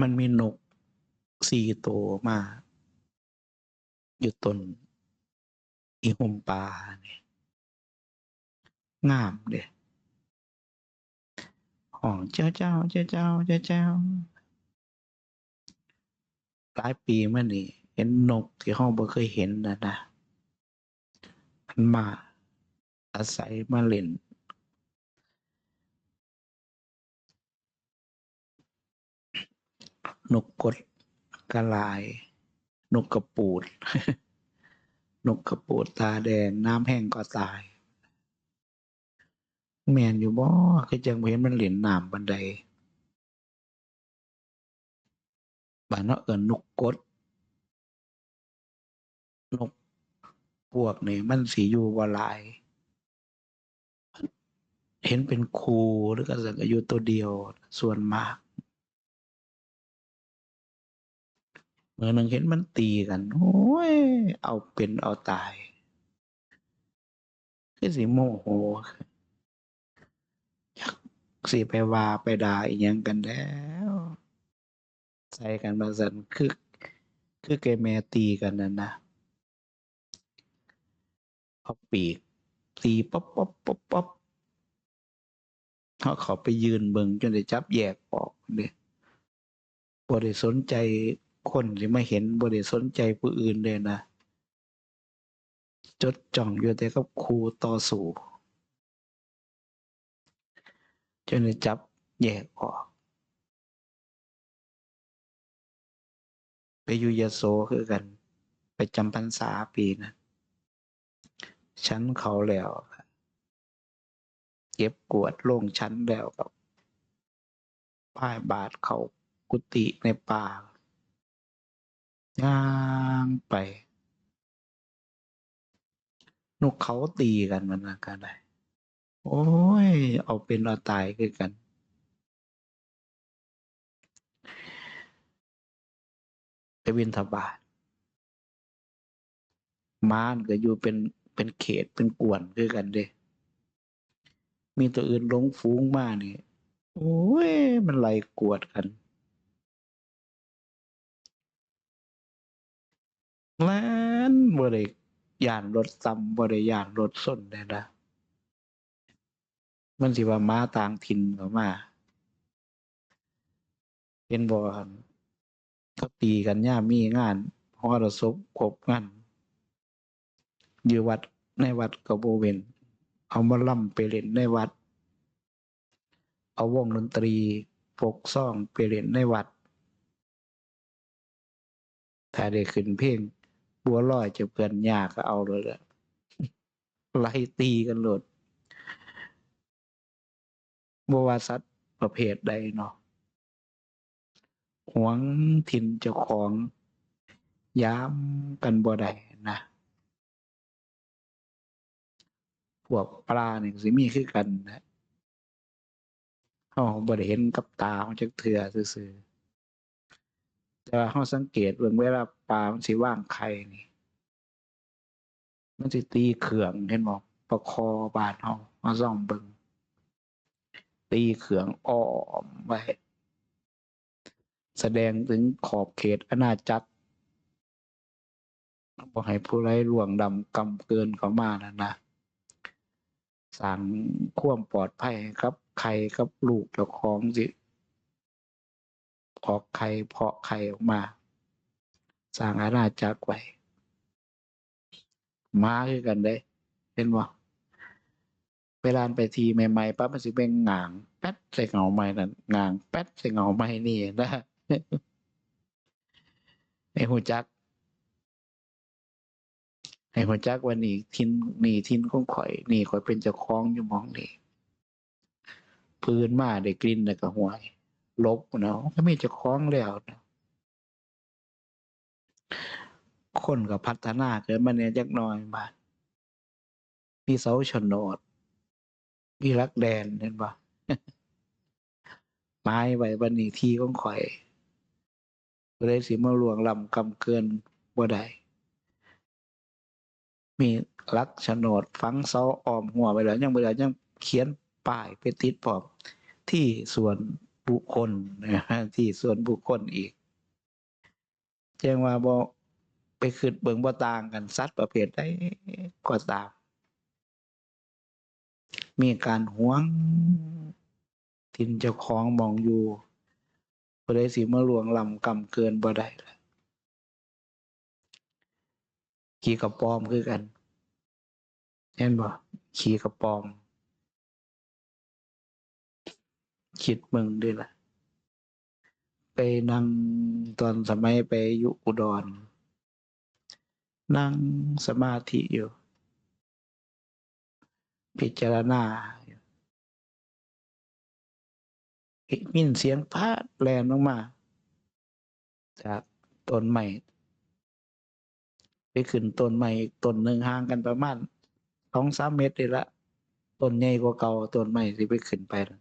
มันมีนกสี่ตัวมา อยู่ตนอีหมปลาเนี่ยงามเด้ห้องเจ้าเจ้าเจ้าเจ้าเจ้าเจ้าหลายปีมานี่ เห็นนกที่ห้องบ่เคยเห็นนะนะมันมาอาศัยมาเล่น นกกดกระลาย นกกระปูด นกกระปูดตาแดง น้ำแห้งก็ตาย แมนอยู่บ่คือจังเห็นมันเหรียญน้ำบันไดบ้านเนาะเอิ้นนกกด นกพวกนี้มันสิอยู่บ่หลาย เห็นเป็นครูหรือก็สักอายุตัวเดียวส่วนมาก มื่อหนึงเห็นมันตีกันโอ้ยเอาเป็นเอาตายคือสิโมโหจักสิไปว่าไปด่าอีหยังกันแล้ว ใส่กันบาสันคือคือแกแม่ตีกันนั่นนะเอาปีกตีป๊อปป๊อปป๊อปป๊อปเขาเขาไปยืนเบิงจนได้จับแยกออกเนี่ยบ่ได้สนใจ คนที่มาเห็นบ่ได้สนใจผู้อื่นเลยนะ จดจ้องอยู่แต่กับครูต่อสู้จนจับแยกออก ไปอยู่ยโสคือกัน ไปจำพรรษาปีนะชั้นเขาแล้วเก็บกวดลงชั้นแล้วกับพ่ายบาทเขากุฏิในป่า ย่างไป นกเขาตีกันมันนะกันได้โอ้ย เอาเป็นเอาตายคือกัน ไปวินทบาทม้านก็อยู่เป็นเป็นเขตเป็นกวนคือกันเด้ มีตัวอื่นลงฟูงมานี่ โอ้ย มันไล่กวดกัน แล้วบ่ได้ย่านรถซ้ำบ่ได้ย่านรถส้นได้นะ มันสิว่าม้าต่างถิ่นเขามา เห็นบ่ครับเขาตีกันย่ามมีงานฮอดศพครบงานอยู่วัดในวัดก็บ่เว้นเอามาล่ำไปเล่นในวัด เอาวงดนตรีปกซ่องไปเล่นในวัด ถ้าได้ขึ้นเพลง บัวลอยจะเพื่อนยากก็เอาเลยแหละไล่ตีกันโลดบวาสัตว์ประเภทใดเนาะหวงถิ่นเจ้าของย้ำกันบ่ได้นะ พวกปลาเนี่ยสิมีคือกันนะเฮาบ่ได้เห็นกับตาของจักเทื่อซื่อๆ แต่ว่าเฮาสังเกตเบิ่งเวลาปลามันสิว่างไข่นี่ มันสิตีเขื่องเห็นบ่ประคอบาดเฮาเฮาส่องเบิงตีเขื่องอ้อมไว้แสดงถึงขอบเขตอาณาจักรบ่ให้ผู้ไร้ล่วงดำกำเกินเข้ามานั่นนะสร้างควมปลอดภัยครับ ใครกับลูกเจ้าของสิ ออกไข่เพาะไข่ออกมา สร้างอาณาจักรไว้มาคือกันได้เห็นบ่าเวลาไปทีใหม่ๆปั๊บมันสิเป็นหงางแป๊ดใส่เหงาใหม่นั่นหงางแป๊ดใส่เหงาใหม่นี่นะให้หูจักให้หูจักว่านี่ทินนี่ทินของข่อย นี่ข่อยเป็นเจ้าของอยู่มองนี่พื้นมาได้กลิ่นแล้วก็หวย ลบเนาะก็มีเจ้าของแล้วนะคนก็พัฒนาเกิดมาเนี่ยจักน่อยบามีเสาโนดมีรักแดนเห็นปะไม้ไว้บันนี้ที่ของข่อยบ่ได้สิมาลวงลำกำเกินบ่ได้มีรักโนดฝังเสาอ้อมหัวไว้แล้วยังบ่ได้วยังเขียนป้ายไปติดพร้อมที่สวน บุคคลนะฮะที่ส่วนบุคคลอีก แจ้งว่าบ่ไปขึ้นเบิงบ่ต่างกันสัตว์ประเภทใดก็ตาม มีการหวงทินเจ้าของมองอยู่บ่ได้สิมาล่วงลำกำเกินบ่ได้ละขี่กระปอมคือกันเห็นบ่ขี่กระปอม คิดเมึงด้วยล่ะ ไปนั่งตอนสมัยไปอยู่อุดร นั่งสมาธิอยู่ พิจารณาห็นมินเสียงพาดแลนออกมา จากต้นไม้ไปขึ้นต้นไม้อีกต้นหนึ่งห่างกันประมาณสองสามเมตรเลยละต้นใหญ่กว่าเก่าต้นไม้ที่ไปขึ้นไปน่ะ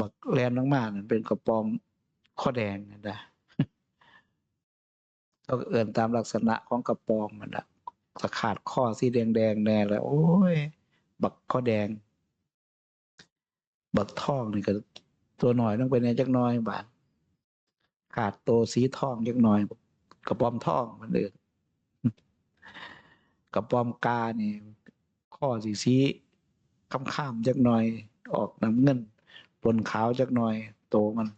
บักแลนลงมานั่นเป็นกระปอมข้อแดงนะเขาก็เอื่นตามลักษณะของกระปอมมันละสะขาดข้อสีแดงแดงแน่แล้ว โอ้ย บักข้อแดง บักทองนี่ก็ตัวหน่อยต้องไปในจักน้อยบาทขาดตัวสีทองจักน่อย กระปอมทองมันเดินกระปอมกานี่ ข้อสีสีข้ามๆจักน่อยออกน้ำเงิน ปนขาวจักหน่อยโตมัน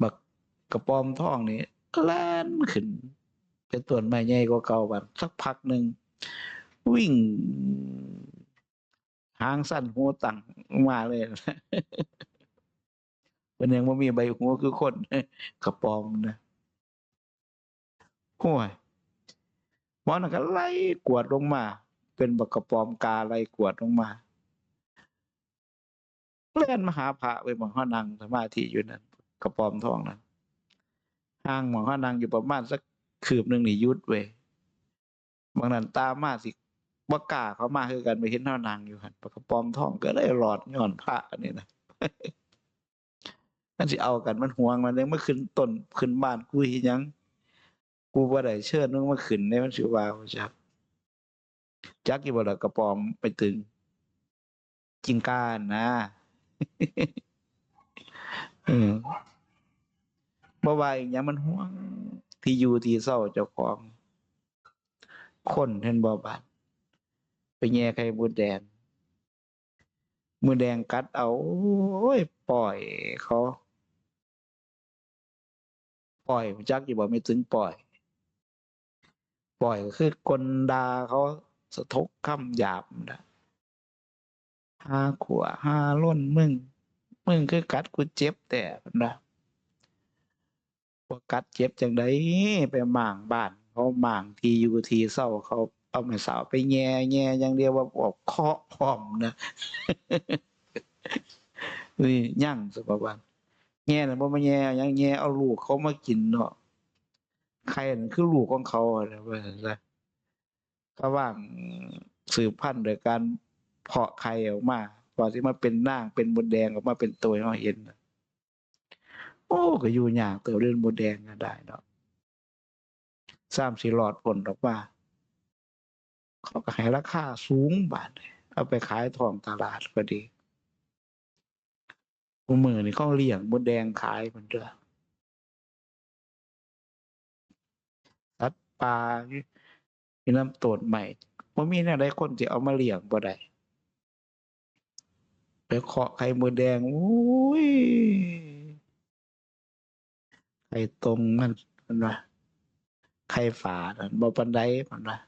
บักกระปอมทองนี่แล่นขึ้น เป็นต้นไม้ใหญ่กว่าเก่าบัดสักพักหนึ่งวิ่ง หางสั้นหัวตั้งมาเลยเป็นยังว่ามีใบหัวคือคนกระปอมนะโอ้ยมอนั่นก็ไล่กวดลงมา เป็นบักกระปอมกาไล่กวดลงมา เลื่อนมาหาพระไปหมองห้านังสมาธิอยู่นั่นกระปอมทองนั้นห่างหมองห้านังอยู่ประมาณสักคืบหนึ่งนี่ยุดเว้ยบางนั้นตามมาสิบ่กาเขามาคือกันไปเห็นห้านางอยู่หันกระปอมทองก็เลยหลอดย้อนพระนี่นะมันสิเอากันมันห่วงมันเลยเมื่อขึ้นต้นขึ้นบ้านกูเฮ็ดหยัง กูบ่ได้เชิญมึงมาขึ้นในมันสิว่าว่าจักจักอยู่บ่ละกระปอมไปตึงจิงการนะ เออบ่ว่าอีกหยังมันห่วง ที่อยู่ที่เศร้าเจ้าของ คนเห็นบ่บาดไปแย่ไข่มดแดงมือแดงกัดเอาโอ้ยปล่อยเขาปล่อยจักอยู่บ่ไม่ถึงปล่อย ปล่อยคือกลดาเขาสะทกคำหยาบนะ หาขวหาล้นมึง มึงคือกัดกูเจ็บแต่นะว่ากัดเจ็บจังไดไปหม่างบ้านเขาหม่างทีอยู่ทีเศร้าเขาเอาไม้สาวไปแง่แง่อย่างเดียวว่าบอกเคาะพร้อมนะนี่ย่างสุภาพันแง่น่ะบ่มาแง่ยังแง่เอาลูกเขามากินเนาะใครนั่นคือลูกของเขาอะไรว่าซั่นซะเขาว่างสืบพันธุ์โดยการ เพาะไข่ออกมาพอสิมาเป็นนางเป็นมดแดงออกมาเป็นตัวห้เราเห็นโอ้ก็อยู่ยากเติบเรื่องมดแดงก็ได้เนาะสามสี่หลอดผลออกมาเขาก็ให้ราคาสูงบาทเอาไปขายทองตลาดก็ดีมือนี่เขาเลี้ยงมดแดงขายเหมือนเดิมสัตว์ปลามีน้ำโตดใหม่ว่ามีแนวใดคนที่เอามาเลี้ยงบ่ได้ เคาะไข่มดแดงโอ้ยไข่ตรงมันมันว่าไข่ฝานั่นบ่ปันไดมันว่า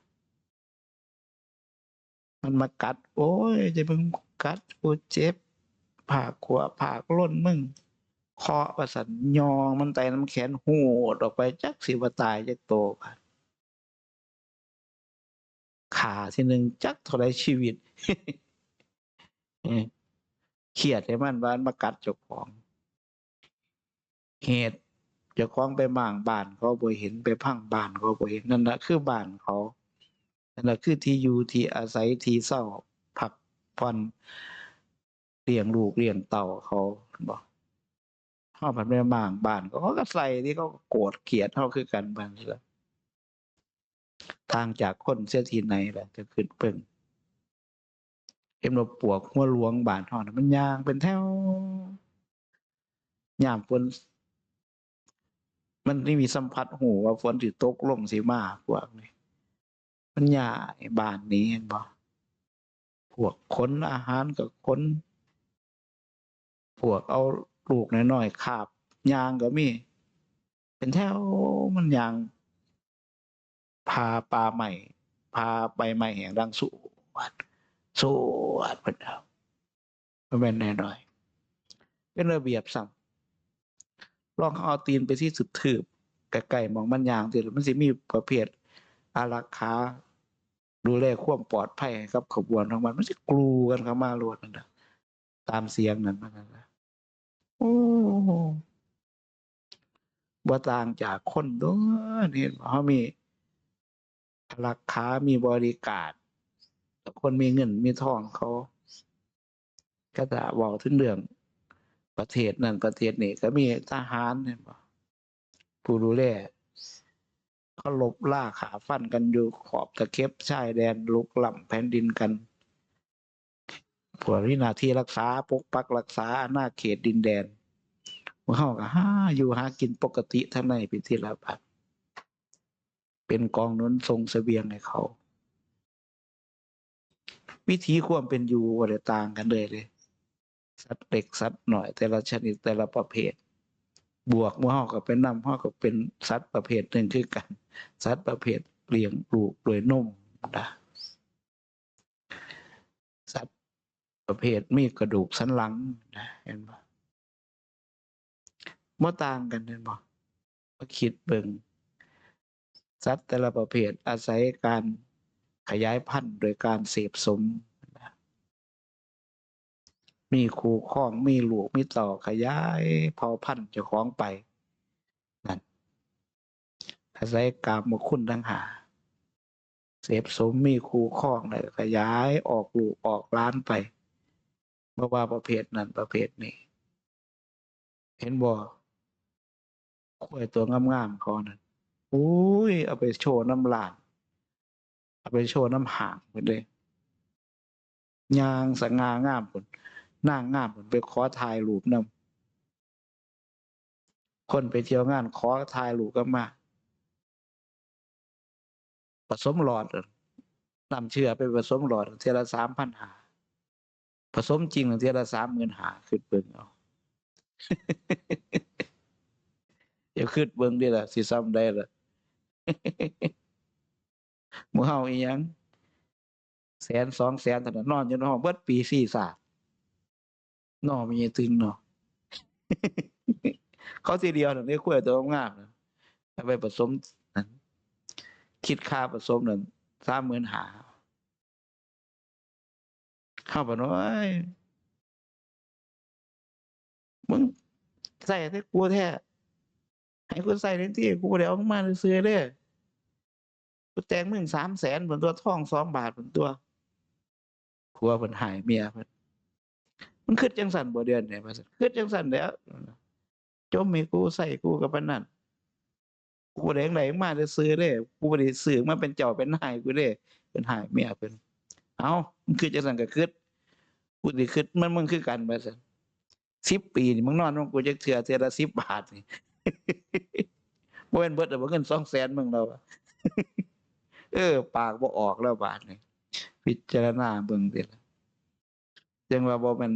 มันมากัด โอ้ยจะมึงกัดกูเจ็บผากขวาผากล้นมึงเคาะประสันยองมันไตน้ำแขนหูดออกไปจักสิวตายจักโตบาดขาทีหนึ่งจักเท่าไรชีวิต เครียดให้มันบ้านมากัดเจ้าของ เหตุเจ้าของไปหม่างบ้านเขาบ่เห็นไปพังบ้านเขาบ่เห็นนั่นแหละคือบ้านเขานั่นแหละคือที่อยู่ที่อาศัยที่เศร้าพักผ่อนเลี้ยงลูกเลี้ยงเต่าเขาบอกเขาผันไปบางบ้านเขาก็ใส่ที่เขาโกรธเกลียดเขาคือกันบางทีทางจากคนเสียทีไหนแหละจะขึ้นเปิ่ง เห็นว่าปวกหัวหลวงบานห่อนมันยางเป็นแถวยามฝนมันไม่มีสัมผัสหูว่าฝนสิตกลงสิมาพวกนี้มันยาบานนี้เห็นบ่พวกขนอาหารกับขนพวกเอาลูกน้อยๆคาบยางก็มี เป็นแถวมันยางพาปลาใหม่พาใบใหม่แห่งดังสูวัด สวดเพิ่นเอามันเป็นแน่หน่อย เป็นระเบียบซ้ำลองเอาตีนไปที่สุดถืบไกลๆมองมันยางติมันสิมีประเภทอารักขาดูแลความปลอดภัยให้กับ ขบวนของมันมันสิกลูกันเข้ามาโลดนั่นนะตามเสียงนั้นมันนั่นน่ะโอ้บ่ต่างจากคนด้อนี่เฮามีราคามีบริการ คนมีเงินมีทองเขา ก็จะเว้าถึงเรื่อง ประเทศนั้นประเทศนี้ก็มีทหารเห็นบ่ผู้ดูแลเขาลบล่าขาฟันกันอยู่ขอบตะเข็บชายแดนลุกล้ำแผ่นดินกันพวกนี้หน้าที่รักษาปกปักรักษาอาณาเขตดินแดนวกเขาก็หาอยู่หากินปกติทั้งในเป็นที่ระบัดเป็นกองนุนทรงเสบียงให้เขา วิธีความเป็นอยู่บ่ได้ต่างกันเลยเลยสัตว์เล็กสัตว์หน่อย แต่ละชนิดแต่ละประเภท บวกมือเฮาก็เป็นน้ำเฮาก็เป็นสัตว์ประเภทหนึ่งคือกัน สัตว์ประเภทเลี้ยงลูกด้วยนมนะสัตว์ประเภทมีกระดูกสันหลังนะเห็นบ่บ่ต่างกันเห็นบ่มาคิดเบิ่งสัตว์แต่ละประเภทอาศัยการ ขยายพันธุ์โดยการเสพสม มีคู่ครองมีลูกมีต่อขยายเผ่าพันธุ์เจ้าของไปนั่นอาศัยกามคุณทั้งหา เสพสมมีคู่ครองเลยขยายออกลูกออกล้านไปเมื่อว่าประเภทนั้นประเภทนี้ เห็นบ่กล้วยตัวงามๆเขานั่นอุ้ยเอาไปโชว์น้ำลาน เอาไปโชว์น้ำหางไปเลยยางสง่างามผลนางงามผลไปขอถ่ายรูปนำคนไปเที่ยวงานขอถ่ายรูปก็มาผสมหลอดนำเชื่อไปผสมหลอดเทละสามพันหาผสมจริงเทละสามหมื่นหาขึ้นเบิ่งเอาเดี๋ยวขึ้นเบิ่งดีล่ะสิซ้ำได้ล่ะ หมู่เฮาอีหยังแสนสองแสนเท่านั้นนอนอยู่นห้องเบิดปีสี่ศาสตร์นอนมีตึงเนาะเขาทีเดียวนั่นได้คุยตัวงามนะเอาไปผสมนั้นคิดค่าผสมนั่นสามหมื่นหาเข้าไปน้อยมึงใส่ให้กูแท้ให้กูใส่ในที่กูบ่ได้เอามาซื้อเด้อ กูแต่งมึงสามแสนผลตัวทองสองบาทผลตัวผัวผลหายเมียเพิ่นมันคิดจังสันบ่เดือนเนี่ยว่าซั่นคิดจังสันแล้วจมให้กูใส่กูกับปานนั้นกูบ่ได้จั่งใดมาซื้อเด้กูบ่ได้ซื้อมาเป็นเจ้าเป็นนายกูเด้เพิ่นหายเมียเพิ่นเอ้ามันคือจังซั่นก็คิดกูสิคิดมันมึงคือกันว่าซั่น10ปีนี่มึงนอนกับกูจักเทื่อเทื่อละ10บาทนี่บ่แม่นเบิดแล้วบ่เงิน200,000มึงแล้วอะ เออ ปากบ่ออกแล้วบาดนี้พิจารณาเบิ่งติล่ะจังว่าบ่ม่น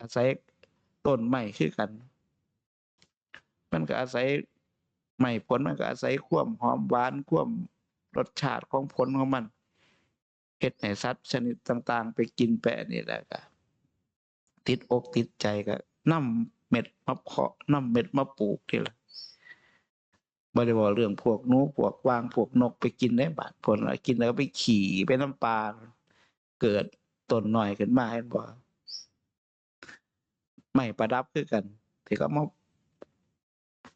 อาศัยต้นไม้คือกัน มันก็อาศัยไม้ผลมันก็อาศัยความหอมหวานความรสชาติของผลของมันเฮ็ดให้สัตว์ชนิดต่าง ๆ ไปกินไปอันนี้แหละก็ติดอกติดใจก็นำเม็ดมาเพาะนำเม็ดมาปลูกนี่ละ บ่ได้เว้าเรื่องพวกนูพวกวางพวกนกไปกินได้บาดผลกินแล้วไปขี่ไปน้ำปลาเกิดต้นน้อยขึ้นมาเห็นบ่ไม้ประดับคือกันที่เขามา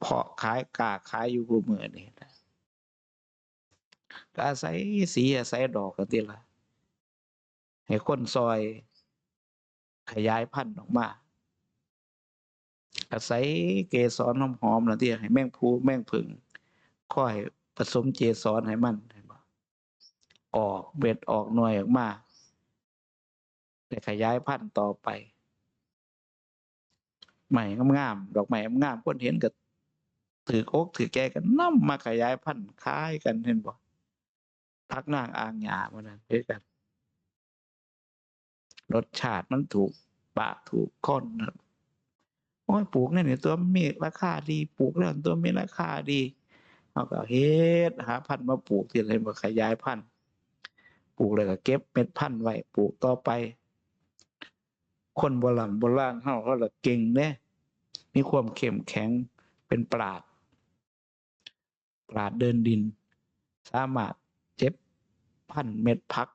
เพาะขายกาขายอยู่คุมื้อนี้นะก็อาศัยสีอาศัยดอกกันติล่ะให้คนซอย ขยายพันธุ์ออกมาอาศัยเกสรหอมๆน่ะที่ให้แมงพูแมงผึ้ง คอยผสมเกสรให้มันออกเม็ดออกหน่วยออกมาได้ขยายพันธุ์ต่อไปใหม่งามๆดอกไม้งามๆคนเห็นก็ถือโอกถือแกกันนํมาขยายพันธุ์คล้ายกันเห็นบ่พักนางอ่างหยามันนั้นคือกัน รสชาติมันถูกปากถูกคนนะโอ้ยปลูกเนี่นี่ตัวมีราคาดี ปลูกแล้วตัวมีราคาดี เอาก็เฮ็ดหาพันธุ์มาปลูกที่อะไรมาขยายพันธุ์ปลูกเลยก็เก็บเม็ดพันธุ์ไว้ปลูกต่อไป คนโบราณโบราณเฮาเขาละเก่งเด้มีความเข้มแข็งเป็นปราดปราดเดินดิน สามารถเจ็บพันธุ์เม็ดพัก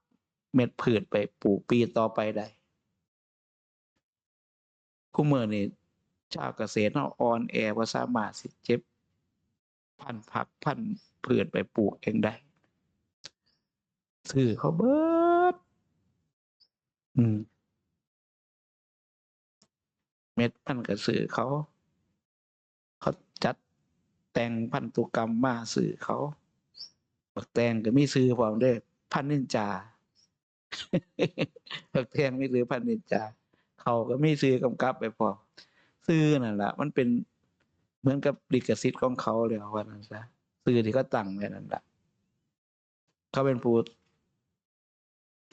เม็ดพืชไปปลูกปีต่อไปได้คู่มือนี่ชาวเกษตรเฮาอ่อนแอบ่าสามารถสิเจ็บ พันผักพันธุ์พืชไปปลูกเองได้ซื้อเขาเบิดอืม เม็ดพันธุ์ก็ซื้อเขา เขาจัดแต่งพันธุกรรมมาซื้อเขาบักแตงก็มีซื้อพร้อมด้อพันนินจาบักแตงไมีซื้อพันนินจา เขาก็ไมีซื้อกำกับไปพร้อมซื้อนั่นแหละมันเป็น เหมือนกับลิขสิทธิ์ของเขาเลยว่านั้นซะซื้อที่เขาตั้งไว้นั่นแหละเขาเป็นผู้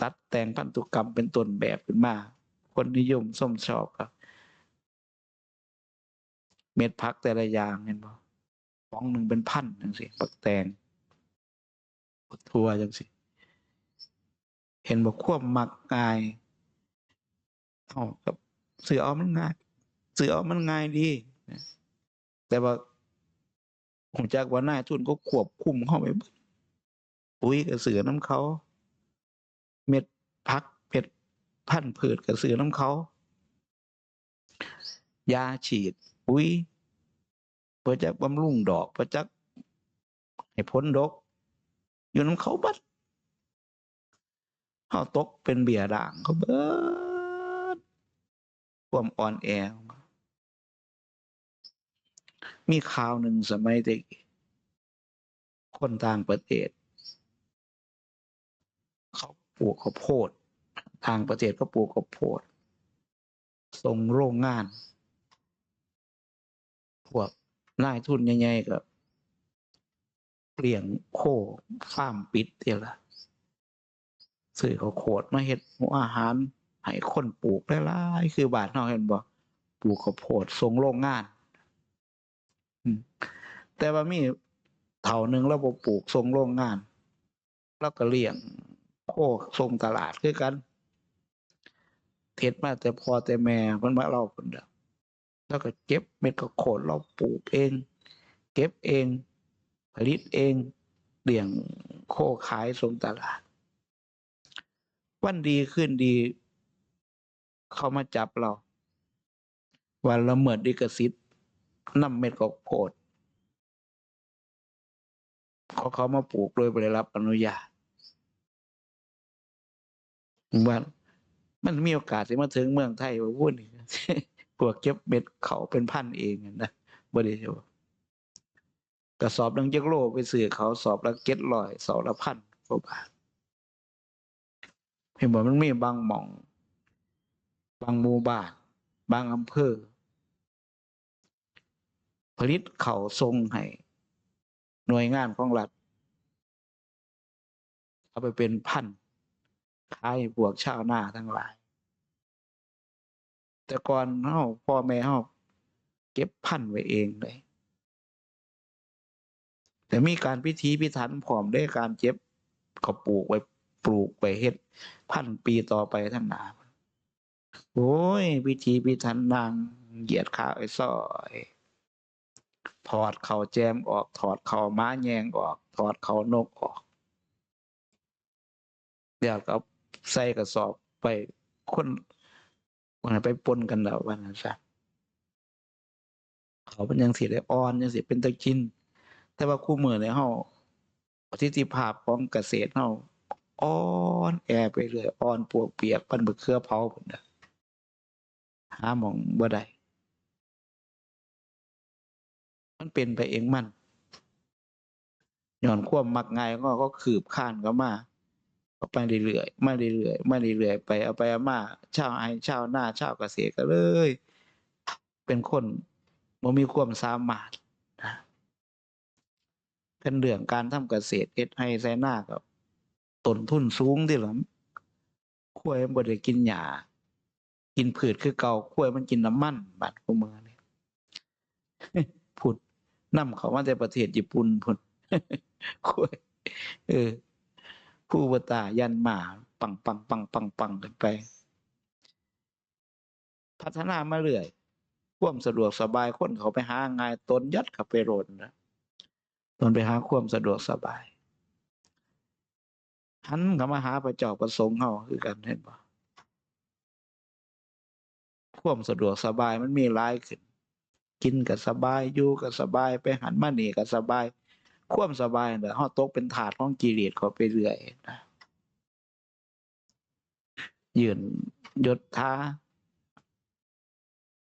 ตัดแต่งพันธุกรรมเป็นต้นแบบขึ้นมา คนนิยมส้มชอบครับ เม็ดพักแต่ละอย่างเห็นบ่ฟองหนึ่งเป็นพันจังสิปักแตงบักทั่วจังสิ เห็นบ่ควบมักง่ายเอากับเสือเอามันง่ายเสือเอามันง่ายดีนะ แต่ว่าผมจากว่านายทุนก็ควบคุมเข้าไปบดปุ๋ยกับเสือน้ำเขา เม็ดพักเม็ดพันธุ์พืชกับเสือน้ำเขายาฉีดปุ๋ยเพื่อจะบำรุงดอกเพื่อจะให้พ้นดก อยู่น้ำเขาบัดเขาตกเป็นเบียด่างเขาเบิดความอ่อนแอ มีข่าวหนึ่งสมัยเด็กคนต่างประเทศเขาปลูกข้าวโพดต่างประเทศก็ปลูกข้าวโพดส่งโรงงาน พวกนายทุนใหญ่ๆก็เปลี่ยงโคฟาร์มปิดเดียวละซื้อเขาวโคดมาเฮ็ดหัวอาหารให้คนปลูกหลายคือบาทเฮาเห็นบ่ปลูกข้าวโพดส่งโรงงาน แต่ว่ามีเท่าหนึ่งเราบ่ปลูกส่งโรงงาน แล้วก็เลี้ยงโคส่งตลาดคือกันเฮ็ดมาแต่พอแต่แม่เพิ่นมาเล่าเพิ่นเด้อแล้วก็เก็บเม็ดข้าวโพดเราปลูกเอง เก็บเอง ผลิตเองเลี้ยงโคขายส่งตลาด วันดีขึ้นดี เขามาจับเรา วันละเมิดดิกสิทธิ์ นำเม็ดข้าวโพดเขาเขามาปลูกโดยไม่ได้รับอนุญาตว่ามันมีโอกาสที่มาถึงเมืองไทยว่าวุ่นอีกพวกเก็บเม็ดเขาเป็นพันเองนะบ่ได้เดียวกระสอบหนึงจักโลไปซื้อเขาสอบละเก็ดร้อยสอบละพันกว่าบาทเห็นบ่มันมีบางหม่อง บางหมู่บ้าน บางอำเภอ ผลิตเข่าส่งให้หน่วยงานของรัฐเอาไปเป็นพันขายให้พวกชาวนาทั้งหลาย แต่ก่อนเฮาพ่อแม่เฮาเก็บพันไว้เองเลย แต่มีการพิธีพิถันพร้อมได้การเจ็บเขาปลูกไว้ปลูกไว้เฮ็ดพันปีต่อไปทั้งหนาโอ้ยพิธีพิถันนางเหยียดข้าวไอ้ซอย ถอดเข่าแจมออก ถอดเข่าม้าแยงออก ถอดเข่านกออกเดี๋ยวก็ใส่กระสอบไปคนวันไปปนกันแล้ววันนั้นซะเขาเป็นยังเสิได้อ่อนยังเสิเป็นตะกิน แต่ว่าคู่มือในเฮาประสิทธิภาพของเกษตรเฮาอ่อนแอไปเรื่อยอ่อนปวกเปียกปันบะเครือเผาพุ่นน่ะหาหมองบ่ได้ มันเป็นไปเองมันย้อนความมักง่ายก็ก็ขืบข้านเข้ามาเอาไปเรื่อยๆมาเรื่อยๆมาเรื่อยๆไปเอาไปเอามาชาวไอ้ชาวนาชาวเกษตรก็เลย เป็นคนบ่มีความสามารถนะเป็นเรื่องการทำเกษตรเอ็ดให้ไซนากับต้นทุนสูงที่หลังข้วยมันบ่ได้กินหญ้ากินพืชคือเก่าข้วยมันกินน้ำมันบัดกูมือนี่พูด นำเขามาแต่ประเทศญี่ปุ่นพุ่นข้วยเออ ผู้บตายันหมาปังปังปังปังปังกันไป พัฒนามาเรื่อยความสะดวกสบายคนเขาไปหาง่ายตนยัดเขาไปโรนนะตนไปหาความสะดวกสบายหันเขามาหาพระเจ้าประสงค์เฮาคือกันเห็นบ่ความสะดวกสบายมันมีหลายขึ้น กินก็สบายอยู่ก็สบายไปหันมานี่ก็สบาย ความสบายน่ะเฮาตกเป็นถาดของกิเลสเขาไปเรื่อยนะยืนยศท้า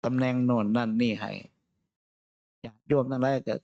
ตำแหน่งโน่นนั่นนี่ให้ญาติโยมทั้งหลายก็